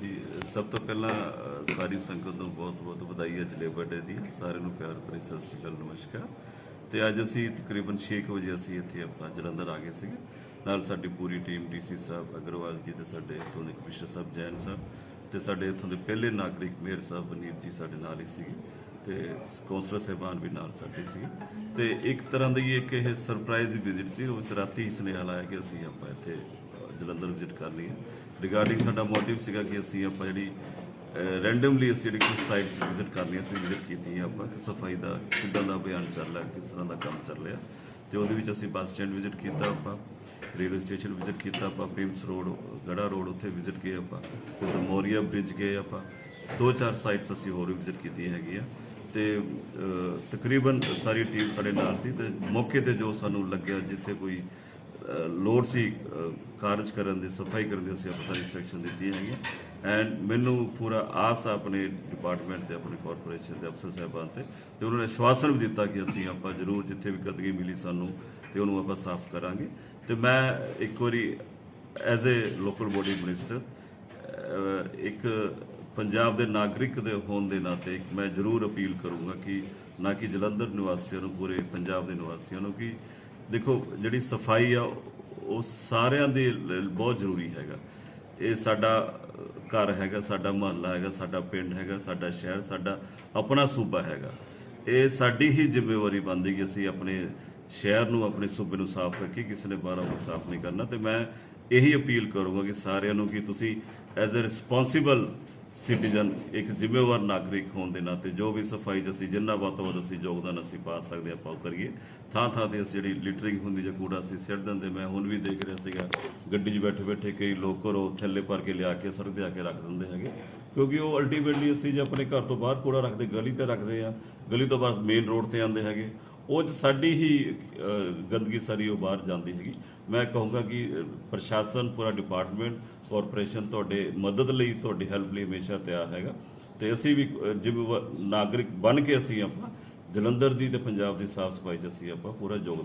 ਜੀ, ਸਭ ਤੋਂ ਪਹਿਲਾਂ ਸਾਰੀ ਸੰਗਤ ਨੂੰ ਬਹੁਤ-ਬਹੁਤ ਵਧਾਈ ਹੈ ਜਲੇਬਰ ਡੇ ਦੀ। ਸਾਰਿਆਂ ਨੂੰ ਪਿਆਰ ਭਰੀ ਸਤਿ ਸ਼੍ਰੀ ਅਕਾਲ, ਨਮਸਕਾਰ। ਤੇ ਅੱਜ ਅਸੀਂ ਤਕਰੀਬਨ 6 ਕੁ ਵਜੇ ਅਸੀਂ ਇੱਥੇ ਆਪਾਂ ਜਲੰਧਰ ਆ ਗਏ ਸੀਗੇ। ਨਾਲ ਸਾਡੀ ਪੂਰੀ ਟੀਮ, ਡੀਸੀ ਸਾਹਿਬ, ਅਗਰਵਾਲ ਜੀ ਤੇ ਸਾਡੇ ਇੱਥੋਂ ਦੇ ਕਮਿਸ਼ਨਰ ਸਾਹਿਬ, ਜੈਨ ਸਾਹਿਬ ਤੇ ਸਾਡੇ ਇੱਥੋਂ ਦੇ ਪਹਿਲੇ ਨਾਗਰਿਕ ਮੇਅਰ ਸਾਹਿਬ ਬਨੀਤ ਜੀ ਸਾਡੇ ਨਾਲ ਹੀ ਸੀਗੇ ਤੇ ਕੌਂਸਲਰ ਸਾਹਿਬਾਨ ਵੀ ਨਾਲ ਸਾਡੇ ਸੀ ਤੇ ਇੱਕ ਤਰ੍ਹਾਂ ਦੀ ਇੱਕ ਇਹ ਸਰਪ੍ਰਾਈਜ਼ ਵਿਜ਼ਿਟ ਸੀ ਉਸ ਰਾਤੀ ਸੁਨੇਹਾ ਲਾਇਆ ਕਿ ਅਸੀਂ ਆਪਾਂ ਇੱਥੇ ਜਲੰਧਰ ਵਿਜ਼ਿਟ ਕਰਨੀ ਹੈ। ਰਿਗਾਰਡਿੰਗ ਸਾਡਾ ਮੋਟਿਵ ਸੀਗਾ ਕਿ ਅਸੀਂ ਆਪਾਂ ਜਿਹੜੀ ਰੈਂਡਮਲੀ ਅਸੀਂ ਜਿਹੜੀ ਕੁਝ ਸਾਈਟਸ ਵਿਜ਼ਿਟ ਕਰਨੀਆਂ ਅਸੀਂ ਵਿਜ਼ਿਟ ਕੀਤੀ ਹੈ ਆਪਾਂ। ਕਿ ਸਫ਼ਾਈ ਦਾ ਕਿੱਦਾਂ ਦਾ ਅਭਿਆਨ ਚੱਲ ਰਿਹਾ ਕਿਸ ਤਰ੍ਹਾਂ ਦਾ ਕੰਮ ਚੱਲ ਰਿਹਾ। ਤੇ ਉਹਦੇ ਵਿੱਚ ਅਸੀਂ ਬੱਸ ਸਟੈਂਡ ਵਿਜ਼ਿਟ ਕੀਤਾ ਆਪਾਂ ਰੇਲਵੇ ਸਟੇਸ਼ਨ ਵਿਜ਼ਿਟ ਕੀਤਾ ਆਪਾਂ ਪੀਮਸ ਰੋਡ ਗੜਾ ਰੋਡ ਉੱਥੇ ਵਿਜ਼ਿਟ ਗਏ ਆਪਾਂ ਫਿਰ ਮੋਰੀਆ ਬ੍ਰਿਜ ਗਏ ਆਪਾਂ। ਦੋ ਚਾਰ ਸਾਈਟਸ ਅਸੀਂ ਹੋਰ ਵੀ ਵਿਜ਼ਿਟ ਕੀਤੀਆਂ ਹੈਗੀਆਂ। ਤੇ ਤਕਰੀਬਨ ਸਾਰੀ ਟੀਮ ਸਾਡੇ ਨਾਲ ਸੀ ਤੇ ਮੌਕੇ ਤੇ ਜੋ ਸਾਨੂੰ ਲੱਗਿਆ ਜਿੱਥੇ ਕੋਈ ਅ, ਲੋੜ ਸੀ ਕਾਰਜ ਕਰਨ ਦੀ, ਸਫ਼ਾਈ ਕਰਨ ਦੀ ਅਸੀਂ ਆਪਾਂ ਇੰਸਟਰਕਸ਼ਨ ਦਿੱਤੀ ਹੈਗੀ ਐਂਡ ਮੈਨੂੰ ਪੂਰਾ ਆਸ ਆ ਆਪਣੇ ਡਿਪਾਰਟਮੈਂਟ ਤੇ, ਆਪਣੇ ਕਾਰਪੋਰੇਸ਼ਨ ਦੇ ਅਫਸਰ ਸਾਹਿਬਾਨ ਤੇ। ਤੇ ਉਹਨਾਂ ਨੇ ਆਸ਼ਵਾਸਨ ਵੀ ਦਿੱਤਾ ਕਿ ਅਸੀਂ ਆਪਾਂ ਜ਼ਰੂਰ ਜਿੱਥੇ ਵੀ ਕਦਗੀ ਮਿਲੀ ਸਾਨੂੰ, ਤੇ ਉਹਨੂੰ ਆਪਾਂ ਸਾਫ਼ ਕਰਾਂਗੇ। ਤੇ ਮੈਂ ਇੱਕ ਵਾਰੀ as a local body minister ਇੱਕ ਪੰਜਾਬ ਦੇ ਨਾਗਰਿਕ ਦੇ ਹੋਣ ਦੇ ਨਾਤੇ ਇੱਕ ਮੈਂ ਜ਼ਰੂਰ ਅਪੀਲ ਕਰੂੰਗਾ ਕਿ ਨਾ ਕਿ ਜਲੰਧਰ ਨਿਵਾਸੀਆਂ ਨੂੰ, ਪੂਰੇ ਪੰਜਾਬ ਦੇ ਨਿਵਾਸੀਆਂ ਨੂੰ ਕਿ ਦੇਖੋ, ਜਿਹੜੀ ਸਫ਼ਾਈ ਆ ਉਹ ਸਾਰਿਆਂ ਦੇ ਲਈ ਬਹੁਤ ਜ਼ਰੂਰੀ ਹੈਗਾ। ਇਹ ਸਾਡਾ ਘਰ ਹੈਗਾ, ਸਾਡਾ ਮੁਹੱਲਾ ਹੈਗਾ, ਸਾਡਾ ਪਿੰਡ ਹੈਗਾ, ਸਾਡਾ ਸ਼ਹਿਰ, ਸਾਡਾ ਆਪਣਾ ਸੂਬਾ ਹੈਗਾ। ਇਹ ਸਾਡੀ ਹੀ ਜ਼ਿੰਮੇਵਾਰੀ ਬਣਦੀ ਕਿ ਅਸੀਂ ਆਪਣੇ ਸ਼ਹਿਰ ਨੂੰ, ਆਪਣੇ ਸੂਬੇ ਨੂੰ ਸਾਫ਼ ਰੱਖੀਏ, ਕਿਸੇ ਨੇ ਬਾਹਰੋਂ ਕੋਈ ਸਾਫ਼ ਨਹੀਂ ਕਰਨਾ। ਤੇ ਮੈਂ ਇਹੀ ਅਪੀਲ ਕਰੂੰਗਾ ਕਿ ਸਾਰਿਆਂ ਨੂੰ ਕਿ ਤੁਸੀਂ ਐਜ਼ ਅ ਰਿਸਪੌਂਸਿਬਲ ਸਿਟੀਜ਼ਨ ਇੱਕ ਜ਼ਿੰਮੇਵਾਰ ਨਾਗਰਿਕ ਹੋਣ ਦੇ ਨਾਤੇ ਜੋ ਵੀ ਸਫ਼ਾਈ 'ਚ ਅਸੀਂ ਜਿੰਨਾ ਵੱਧ ਤੋਂ ਵੱਧ ਅਸੀਂ ਯੋਗਦਾਨ ਅਸੀਂ ਪਾ ਸਕਦੇ ਆਪਾਂ ਉਹ ਕਰੀਏ। ਥਾਂ ਥਾਂ ਤੇ ਅਸੀਂ ਜਿਹੜੀ ਲਿਟਰਿੰਗ ਹੁੰਦੀ ਜਾਂ ਕੂੜਾ ਅਸੀਂ ਸਿੱਟ ਦਿੰਦੇ। ਮੈਂ ਹੁਣ ਵੀ ਦੇਖ ਰਿਹਾ ਸੀਗਾ, ਗੱਡੀ 'ਚ ਬੈਠੇ ਬੈਠੇ ਕਈ ਲੋਕ ਘਰੋਂ ਥੱਲੇ ਭਰ ਕੇ ਲਿਆ ਕੇ ਸੜਕ ਤੇ ਆ ਕੇ ਰੱਖ ਦਿੰਦੇ ਹੈਗੇ। ਕਿਉਂਕਿ ਉਹ ਅਲਟੀਮੇਟਲੀ ਅਸੀਂ ਜੇ ਆਪਣੇ ਘਰ ਤੋਂ ਬਾਹਰ ਕੂੜਾ ਰੱਖਦੇ, ਗਲੀ ਤੇ ਰੱਖਦੇ ਆ ਗਲੀ ਤੋਂ ਬਾਅਦ ਮੇਨ ਰੋਡ ਤੇ ਆਉਂਦੇ ਹੈਗੇ। ਉਹ 'ਚ ਸਾਡੀ ਹੀ ਗੰਦਗੀ ਸਾਰੀ ਉਹ ਬਾਹਰ ਜਾਂਦੀ ਹੈਗੀ। ਮੈਂ ਕਹੂੰਗਾ ਕਿ ਪ੍ਰਸ਼ਾਸਨ, ਪੂਰਾ ਡਿਪਾਰਟਮੈਂਟ ਕਾਰਪੋਰੇਸ਼ਨ ਤੁਹਾਡੇ ਮਦਦ ਲਈ, ਤੁਹਾਡੀ ਹੈਲਪ ਲਈ ਹਮੇਸ਼ਾ ਤਿਆਰ ਹੈਗਾ। ਤੇ ਅਸੀਂ ਵੀ ਜਿਵੇਂ ਨਾਗਰਿਕ ਬਣ ਕੇ ਅਸੀਂ ਆਪਾਂ, ਜਲੰਧਰ ਦੀ ਤੇ ਪੰਜਾਬ ਦੀ ਸਾਫ਼ ਸਫ਼ਾਈ 'ਚ ਅਸੀਂ ਆਪਾਂ ਪੂਰਾ ਯੋਗ